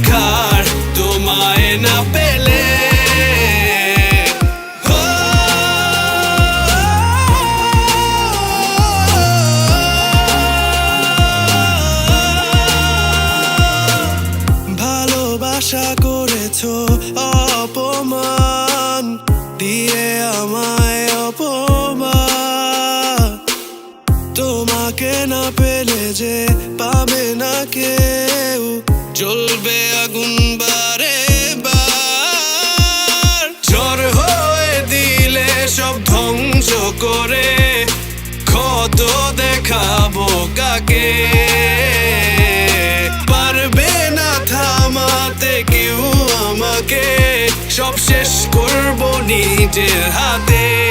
ঝাড় খার তোমায় না পেলে ভালোবাসা করেছ অপমান দিয়ে আমায় অপমান তোমাকে না পেলে যে পাবে না কেউ জ্বলবে আগুন বারে বার। হয়ে দিলে সব ধ্বংস করে ক্ষত দেখাবো কাকে? পারবে না থামাতে কেউ আমাকে, সব শেষ করব নিজের হাতে।